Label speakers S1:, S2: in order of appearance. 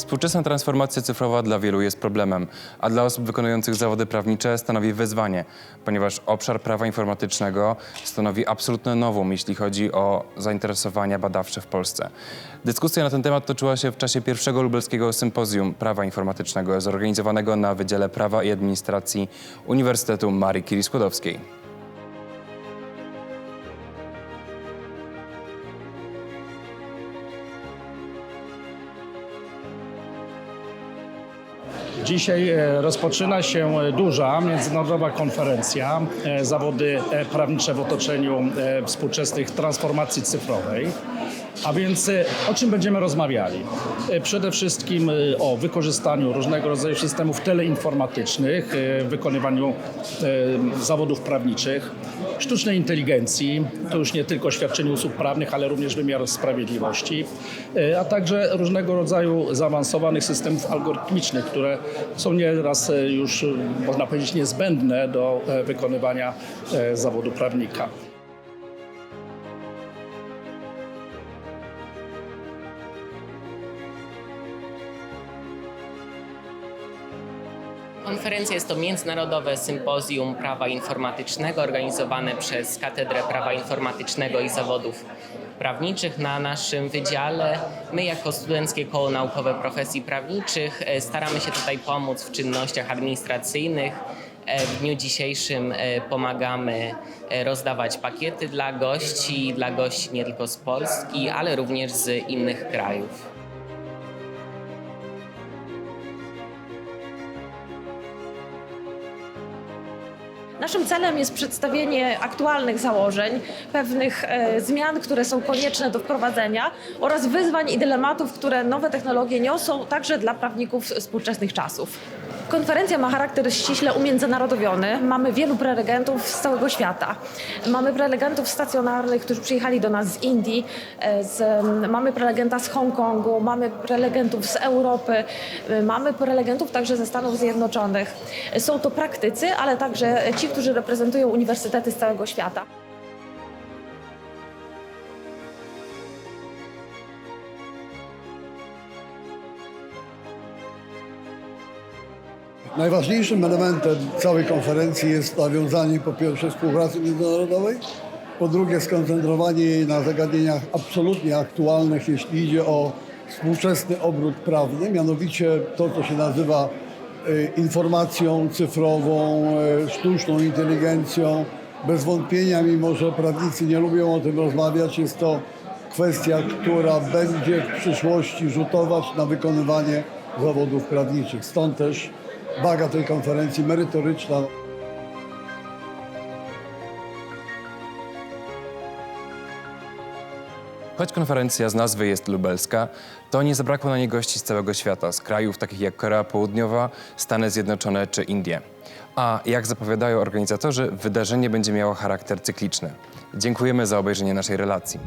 S1: Współczesna transformacja cyfrowa dla wielu jest problemem, a dla osób wykonujących zawody prawnicze stanowi wyzwanie, ponieważ obszar prawa informatycznego stanowi absolutne nowum, jeśli chodzi o zainteresowania badawcze w Polsce. Dyskusja na ten temat toczyła się w czasie pierwszego lubelskiego sympozjum prawa informatycznego zorganizowanego na Wydziale Prawa i Administracji Uniwersytetu Marii Curie-Skłodowskiej.
S2: Dzisiaj e, rozpoczyna się e, duża międzynarodowa konferencja e, zawody prawnicze w otoczeniu współczesnych transformacji cyfrowej. A więc e, o czym będziemy rozmawiali? E, Przede wszystkim e, o wykorzystaniu różnego rodzaju systemów teleinformatycznych wykonywaniu zawodów prawniczych, sztucznej inteligencji, to już nie tylko świadczeniu usług prawnych, ale również wymiar sprawiedliwości, a także różnego rodzaju zaawansowanych systemów algorytmicznych, które są nieraz już, można powiedzieć, niezbędne do wykonywania zawodu prawnika.
S3: Konferencja jest to międzynarodowe sympozjum prawa informatycznego organizowane przez Katedrę Prawa Informatycznego i Zawodów Prawniczych na naszym wydziale. My jako Studenckie Koło Naukowe Profesji Prawniczych e, staramy się tutaj pomóc w czynnościach administracyjnych. E, W dniu dzisiejszym e, pomagamy rozdawać pakiety dla gości, dla gości nie tylko z Polski, ale również z innych krajów.
S4: Naszym celem jest przedstawienie aktualnych założeń, pewnych e, zmian, które są konieczne do wprowadzenia oraz wyzwań i dylematów, które nowe technologie niosą także dla prawników współczesnych czasów. Konferencja ma charakter ściśle umiędzynarodowiony. Mamy wielu prelegentów z całego świata. Mamy prelegentów stacjonarnych, którzy przyjechali do nas z Indii, e, z, mamy prelegenta z Hongkongu, mamy prelegentów z Europy, e, mamy prelegentów także ze Stanów Zjednoczonych. Są to praktycy, ale także ci, którzy reprezentują uniwersytety z całego świata.
S5: Najważniejszym elementem całej konferencji jest nawiązanie po pierwsze współpracy międzynarodowej, po drugie skoncentrowanie jej na zagadnieniach absolutnie aktualnych, jeśli idzie o współczesny obrót prawny, mianowicie to, co się nazywa y, informacją cyfrową, y, sztuczną inteligencją. Bez wątpienia, mimo że prawnicy nie lubią o tym rozmawiać, jest to kwestia, która będzie w przyszłości rzutować na wykonywanie zawodów prawniczych. Stąd też waga tej konferencji merytoryczna.
S1: Choć konferencja z nazwy jest lubelska, to nie zabrakło na niej gości z całego świata, z krajów takich jak Korea Południowa, Stany Zjednoczone czy Indie. A jak zapowiadają organizatorzy, wydarzenie będzie miało charakter cykliczny. Dziękujemy za obejrzenie naszej relacji.